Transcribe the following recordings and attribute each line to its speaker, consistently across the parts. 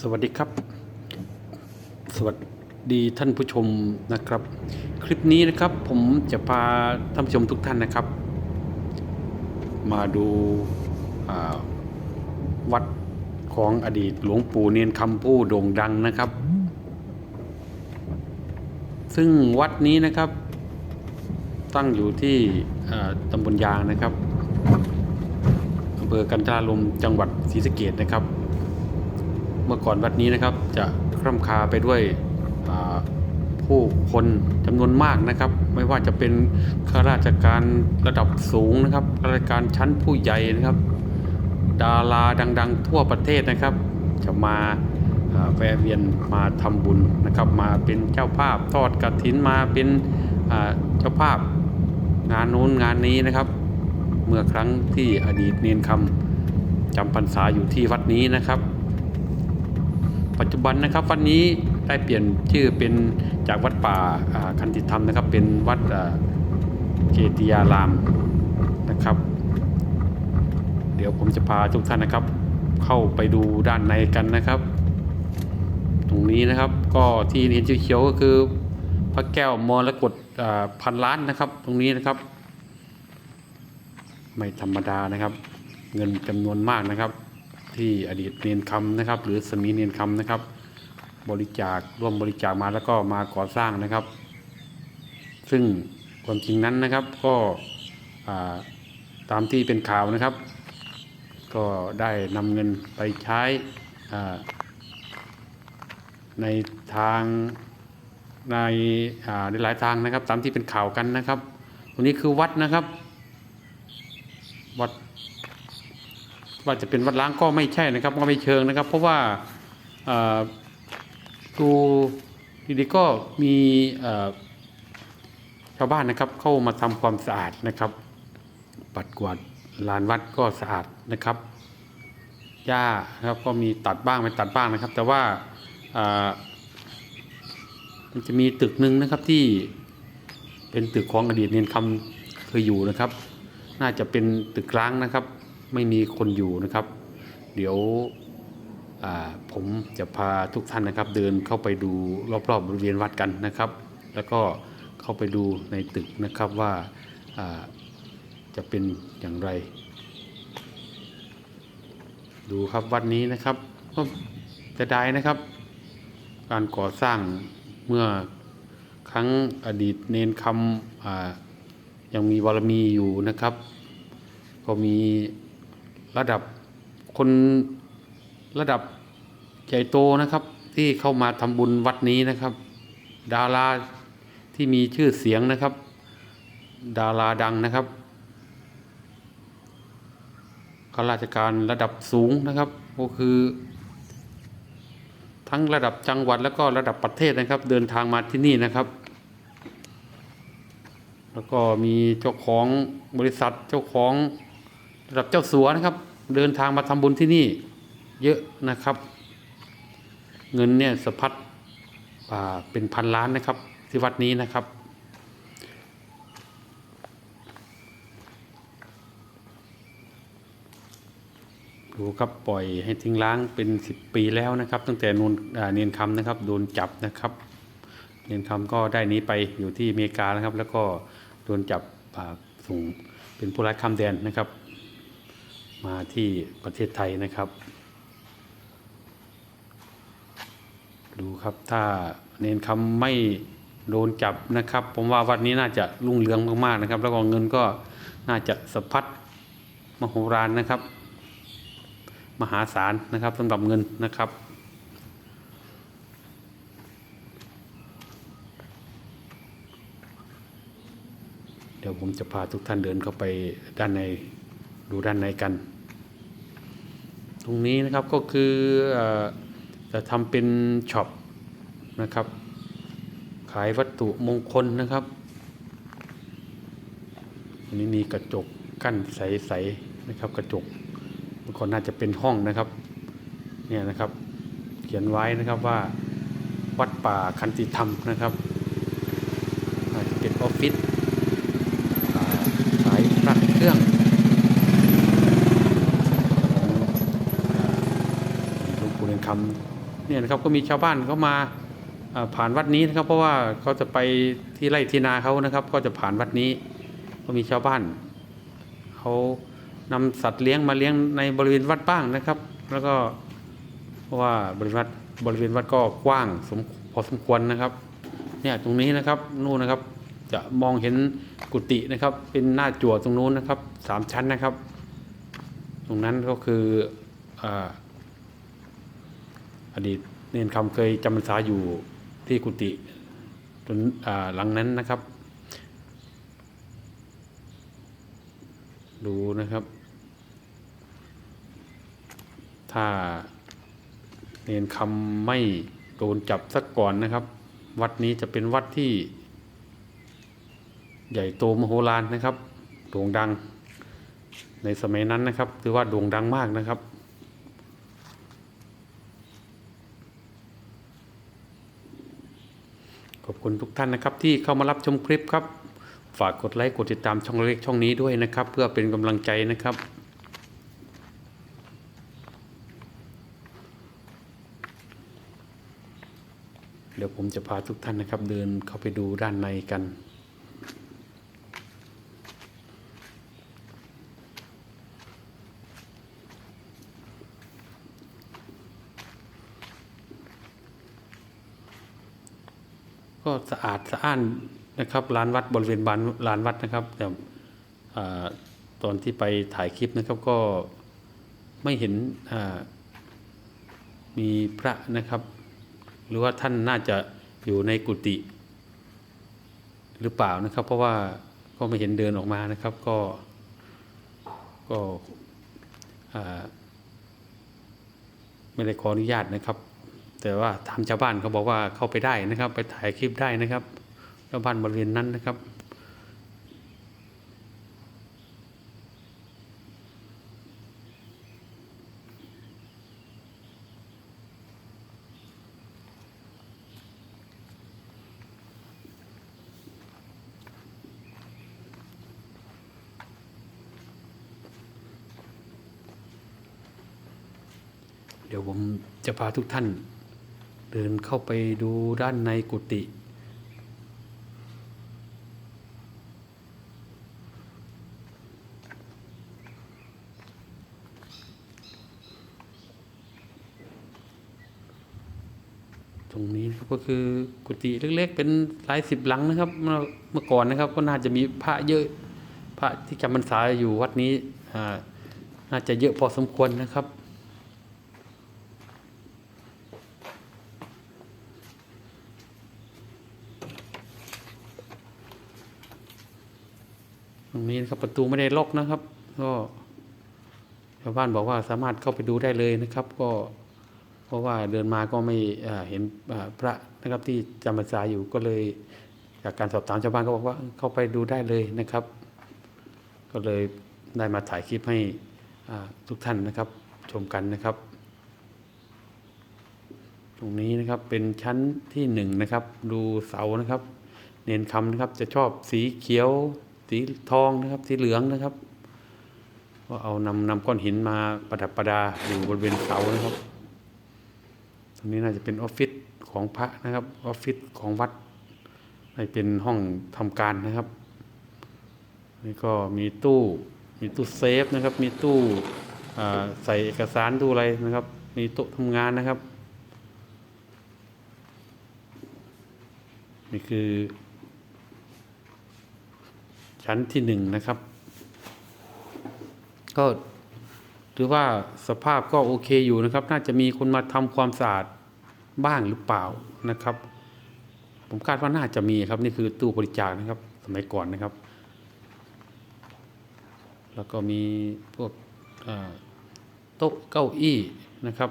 Speaker 1: สวัสดีครับ สวัสดีท่านผู้ชมนะครับ คลิปนี้นะครับผมจะพาท่านผู้ชมทุกท่านนะครับ มาดูาวัดของอดีตหลวงปู่เนียนคำผู้โด่งดังนะครับ ซึ่งวัดนี้นะครับ ตั้งอยู่ที่ตำบลยางนะครับอำเภอกันทราลมจังหวัดศรีสะเกษนะครับ เมื่อก่อนวัดนี้นะครับจะคร่ำคาไปด้วยผู้คนจำนวนมากนะครับ ไม่ว่าจะเป็นข้าราชการระดับสูงนะครับข้าราชการชั้นผู้ใหญ่นะครับ ดาราดัง ๆ ทั่วประเทศนะครับ จะมาแวะเวียนมาทำบุญนะครับ มาเป็นเจ้าภาพทอดกฐินมาเป็นเจ้าภาพงานนู้นงานนี้นะครับ เมื่อครั้งที่อดีตเนียนคำจำพรรษาอยู่ที่วัดนี้นะครับ ปัจจุบันนะครับวัดนี้ได้เปลี่ยนชื่อเป็นจากวัดป่าคันติธรรมนะครับ เป็นวัดเกติยารามนะครับ เดี๋ยวผมจะพาทุกท่านนะครับ เข้าไปดูด้านในกันนะครับ ตรงนี้นะครับก็ที่เห็นเขียวๆก็คือพระแก้วมรกตอ่าพันล้านนะครับ ตรงนี้นะครับ ไม่ธรรมดานะครับ เงินจำนวนมากนะครับ ที่อดีตเนียนคำนะครับ หรือสมีเนียนคำนะครับ บริจาคร่วมบริจาคมาแล้วก็มาก่อสร้างนะครับ ซึ่งความจริงนั้นนะครับก็ตามที่เป็นข่าวนะครับ ก็ได้นำเงินไปใช้ในทางในในหลายทางนะครับ ตามที่เป็นข่าวกันนะครับ ตรงนี้คือวัดนะครับ วัด ว่าจะเป็นวัดล้างก็ไม่ใช่นะครับก็ไม่เชิงนะครับ เพราะว่าดูดีๆก็มีชาวบ้านนะครับเข้ามาทำความสะอาดนะครับ ปัดกวาดลานวัดก็สะอาดนะครับหญ้านะครับก็มีตัดบ้างไม่ตัดบ้างนะครับ แต่ว่ามันจะมีตึกหนึ่งนะครับที่เป็นตึกของอดีตเนียนคำเคยอยู่นะครับ น่าจะเป็นตึกร้างนะครับ ไม่มีคนอยู่นะครับ เดี๋ยวผมจะพาทุกท่านนะครับ เดินเข้าไปดูรอบๆบริเวณวัดกันนะครับ แล้วก็เข้าไปดูในตึกนะครับว่าาจะเป็นอย่างไร ดูครับวัดนี้นะครับก็จะได้นะครับ การก่อสร้างเมื่อครั้งอดีตเนนคำยังมีบารมีอยู่นะครับ ก็มี ระดับคนระดับใหญ่โตนะครับ ที่เข้ามาทำบุญวัดนี้นะครับ ดาราที่มีชื่อเสียงนะครับ ดาราดังนะครับข้าราชการระดับสูงนะครับ ก็คือ ทั้งระดับจังหวัดแล้วก็ระดับประเทศนะครับ เดินทางมาที่นี่นะครับ แล้วก็มีเจ้าของบริษัทเจ้าของ ระดับเจ้าสัวนะครับ เดินทางมาทำบุญที่นี่ เยอะนะครับ เงินเนี่ยสะพัดอ่าเป็นพันล้านนะครับ ที่วัดนี้นะครับดูครับปล่อยให้ทิ้งล้างเป็นสิบปีแล้วนะครับ ตั้งแต่นูนเนียนคำนะครับโดนจับนะครับ เนียนคำก็ได้นี้ไปอยู่ที่อเมริกานะครับ แล้วก็โดนจับอ่าส่งเป็นผู้ร้ายข้ามแดนนะครับ มาที่ประเทศไทยนะครับ ดูครับถ้าเนนคำไม่โดนจับนะครับ ผมว่าวัดนี้น่าจะรุ่งเรืองมากๆนะครับ แล้วก็เงินก็น่าจะสะพัดมโหฬารนะครับ มหาศาลนะครับสำหรับเงินนะครับเดี๋ยวผมจะพาทุกท่านเดินเข้าไปด้านในดูด้านในกัน ตรงนี้นะครับก็คืออจะทำเป็นช็อปนะครับ ขายวัตถุมงคลนะครับอันนี้มีกระจกกั้นใสๆนะครับ กระจกมื่อก่อนน่าจะเป็นห้องนะครับเนี่ยนะครับ เขียนไว้นะครับว่าวัดป่าคันติธรรมนะครับอาจจะเป็นออฟฟิศขายพระเครื่องอ่าหลวงปู่เรียนคำเนี่ยนะครับก็มีชาวบ้านเขามาผ่านวัดนี้นะครับ เพราะว่าเขาจะไปที่ไร่ที่นาเขานะครับ ก็จะผ่านวัดนี้ ก็มีชาวบ้านเขานำสัตว์เลี้ยงมาเลี้ยงในบริเวณวัดบ้างนะครับ แล้วก็เพราะว่าบริเวณวัดบริเวณวัดก็กว้างสมพอสมควรนะครับ เนี่ยตรงนี้นะครับนู่นนะครับ จะมองเห็นกุฏินะครับ เป็นหน้าจั่วตรงนู้นนะครับสามชั้นนะครับ ตรงนั้นก็คืออ อดีตเนนคำเคยจำพรรษาอยู่ที่กุฏิตรงอ่าหลังนั้นนะครับ ดูนะครับ ถ้าเนนคำไม่โดนจับสักก่อนนะครับ วัดนี้จะเป็นวัดที่ ใหญ่โตมโหฬารนะครับ โด่งดังในสมัยนั้นนะครับ ถือว่าโด่งดังมากนะครับ ขอบคุณทุกท่านนะครับที่เข้ามารับชมคลิปครับ ฝากกดไลค์กดติดตามช่องเล็กช่องนี้ด้วยนะครับ เพื่อเป็นกำลังใจนะครับเดี๋ยวผมจะพาทุกท่านนะครับเดินเข้าไปดูด้านในกัน ก็สะอาดสะอ้านนะครับลานวัดบริเวณบานลานวัดนะครับแต่ตอนที่ไปถ่ายคลิปนะครับก็ไม่เห็นมีพระนะครับ หรือว่าท่านน่าจะอยู่ในกุฏิหรือเปล่านะครับ เพราะว่าก็ไม่เห็นเดินออกมานะครับ ก็ก็ไม่ได้ขออนุญาตนะครับ แต่ว่าทางชาวบ้านเขาบอกว่าเข้าไปได้นะครับ ไปถ่ายคลิปได้นะครับชาวบ้านบริเวณนั้นนะครับ เดี๋ยวผมจะพาทุกท่าน เดินเข้าไปดูด้านในกุฏิตรงนี้ก็คือกุฏิเล็กๆ เป็นหลายสิบหลังนะครับ เมื่อเมื่อก่อนนะครับ ก็น่าจะมีพระเยอะพระที่จำพรรษาอยู่วัดนี้อาน่าจะเยอะพอสมควรนะครับ ตรงนี้นะครับประตูไม่ได้ล็อกนะครับ ก็ชาวบ้านบอกว่าสามารถเข้าไปดูได้เลยนะครับ ก็เพราะว่าเดินมาก็ไม่เห็นพระนะครับที่จำพรรษาอยู่ก็เลย จากการสอบถามชาวบ้านก็บอกว่าเข้าไปดูได้เลยนะครับ ก็เลยได้มาถ่ายคลิปให้ทุกท่านนะครับ ชมกันนะครับ ตรงนี้นะครับเป็นชั้นที่หนึ่งนะครับ ดูเสานะครับ เน้นคำนะครับจะชอบสีเขียว สีทองนะครับสีเหลืองนะครับก็เอานำนำก้อนหินมาประดับประดาอยู่บริเวณเสานะครับตรงนี้น่าจะเป็นออฟฟิศของพระนะครับออฟฟิศของวัดน่าจะเป็นห้องทำการนะครับนี่ก็มีตู้มีตู้เซฟนะครับ มีตู้ใส่เอกสารตู้อะไรนะครับ มีโต๊ะทำงานนะครับ นี่คือ ชั้นที่หนึ่งนะครับ ก็ถือว่าสภาพก็โอเคอยู่นะครับ น่าจะมีคนมาทำความสะอาดบ้างหรือเปล่านะครับ ผมคาดว่าน่าจะมีครับนี่คือตู้บริจาคนะครับ สมัยก่อนนะครับ แล้วก็มีพวกโต๊ะเก้าอี้นะครับ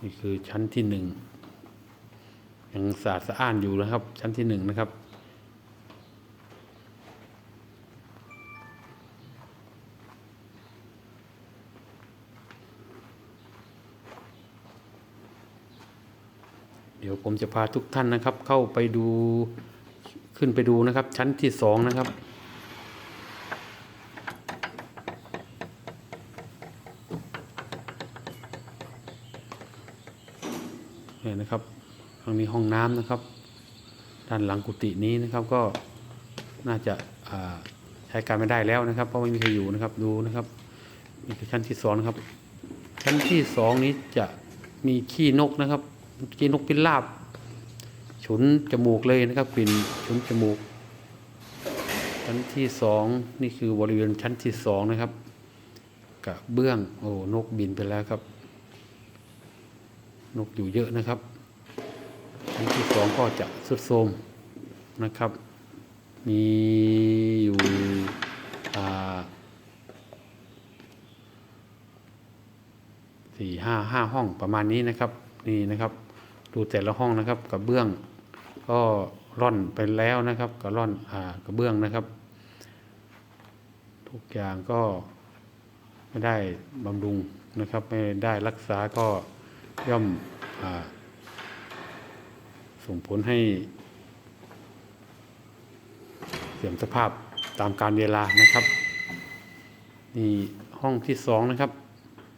Speaker 1: นี่คือชั้นที่หนึ่ง ยังสะอาดสะอ้านอยู่นะครับ ชั้นที่หนึ่งนะครับ เดี๋ยวผมจะพาทุกท่านนะครับ เข้าไปดูขึ้นไปดูนะครับ ชั้นที่สองนะครับ น เนี่ยนะครับทาง นี้ห้องน้ำนะครับ ด้านหลังกุฏินี้นะครับก็น่าจะาใช้การไม่ได้แล้วนะครับ เพราะไม่มีใครอยู่นะครับดูนะครับนี่คือชั้นที่สองนะครับ ชั้นที่สองนี้จะมีขี้นกนะครับขี้นกพิราบฉุนจมูกเลยนะครับกลิ่นฉุนจมูก ชั้นที่สองนี่คือบริเวณชั้นที่สองนะครับกระเบื้องโอ้นกบินไปแล้วครับ นกอยู่เยอะนะครับ ชั้นที่สองก็จะสุดโทรมนะครับ มีอยู่สี่ห้าห้าห้องประมาณนี้นะครับ นี่นะครับ ดูแต่ละห้องนะครับกระเบื้องก็ร่อนไปแล้วนะครับกระร่อนอ่ากระเบื้องนะครับ ทุกอย่างก็ไม่ได้บำรุงนะครับ ไม่ได้รักษาก็ย่อมอา ส่งผลให้ เสื่อมสภาพตามการเวลานะครับ นี่ห้องที่สองนะครับ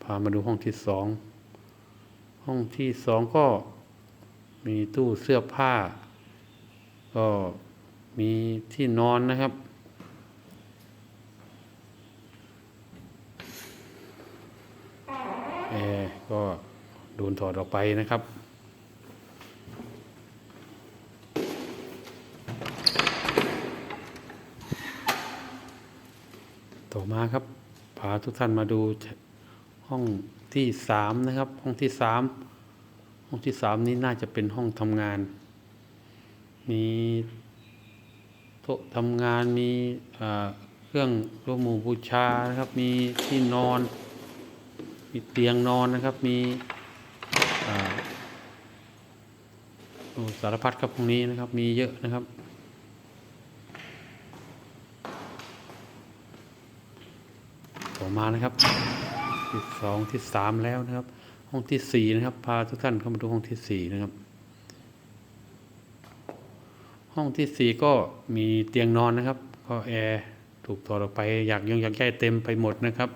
Speaker 1: พามาดูห้องที่สองห้องที่สองก็มีตู้เสื้อผ้า ก็มีที่นอนนะครับแอร์ก็โดนถอดออกไปนะครับ ต่อมาครับพาทุกท่านมาดูห้องที่สามนะครับ ห้องที่สามห้องที่สามนี้น่าจะเป็นห้องทำงาน มีโต๊ะทำงานมีเครื่องร่วมหมู่บูชานะครับมีที่นอน มีเตียงนอนนะครับมีสารพัดครับพวกนี้นะครับมีเยอะนะครับ อมานะครับที่สองที่สามแล้วนะครับ ห้องที่สี่นะครับ พาทุกท่านเข้ามาดูห้องที่สี่นะครับ ห้องที่สี่ก็มีเตียงนอนนะครับก็แอร์ถูกถอดออกไปอยากยังอยากใหญ่เต็มไปหมดนะครับ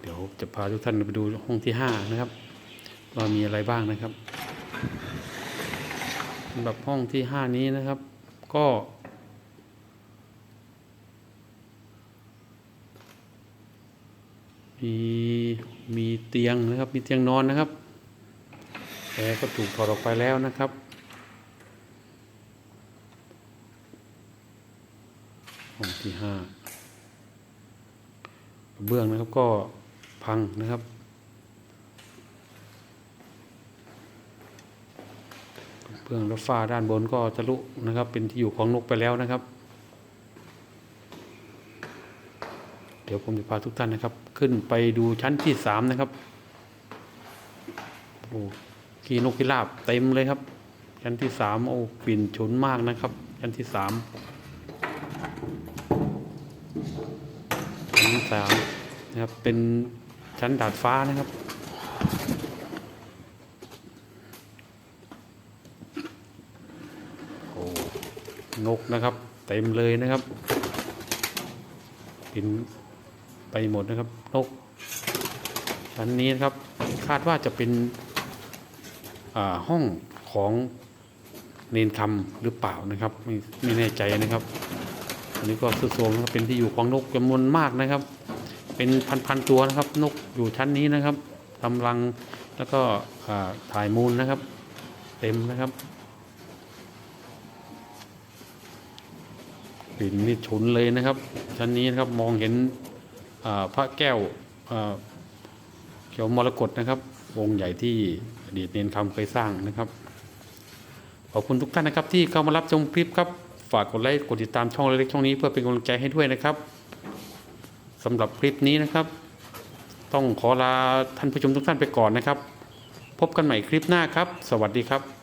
Speaker 1: เดี๋ยวจะพาทุกท่านไปดูห้องที่ห้านะครับว่ามีอะไรบ้างนะครับำหรับห้องที่ห้านี้นะครับ ก็ มีมีเตียงนะครับ มีเตียงนอนนะครับแอร์ก็ถูกถอดออกไปแล้วนะครับห้องที่ห้าเบื้องนะครับก็พังนะครับ กระ เบื้องและฝ้าด้านบนก็ทะลุนะครับ เป็นที่อยู่ของนกไปแล้วนะครับ เดี๋ยวผมจะพาทุกท่านนะครับ ขึ้นไปดูชั้นที่สามนะครับโอ้กีนกพิราบเต็มเลยครับ ชั้นที่สามโอ้กลิ่นฉุนมากนะครับ ชั้นที่สามชั้นที่สามนะครับเป็นชั้นดาดฟ้านะครับ นกนะครับ เต็มเลยนะครับบินไปหมดนะครับนกชั้นนี้นะครับ คาดว่าจะเป็นอ่าห้องของเนนคำหรือเปล่านะครับ ไม่ไม่แน่ใจนะครับ อันนี้ก็สุดโทมเป็นที่อยู่ของนกจำนวนมากนะครับ เป็นพันๆตัวนะครับ นกอยู่ชั้นนี้นะครับกำลังแล้วก็อ่าถ่ายมูลนะครับ เต็มนะครับ กลิ่นนี่ฉุนเลยนะครับ ชั้นนี้นะครับมองเห็นพระแก้วเขียวมรกตนะครับวงใหญ่ที่อดีตเนนคำเคยสร้างนะครับขอบคุณทุกท่านนะครับ ที่เข้ามารับชมคลิปครับฝากกดไลค์กดติดตามช่องเล็กๆช่องนี้เพื่อเป็นกำลังใจให้ด้วยนะครับสำหรับคลิปนี้นะครับ ต้องขอลาท่านผู้ชมทุกท่านไปก่อนนะครับ พบกันใหม่คลิปหน้าครับ สวัสดีครับ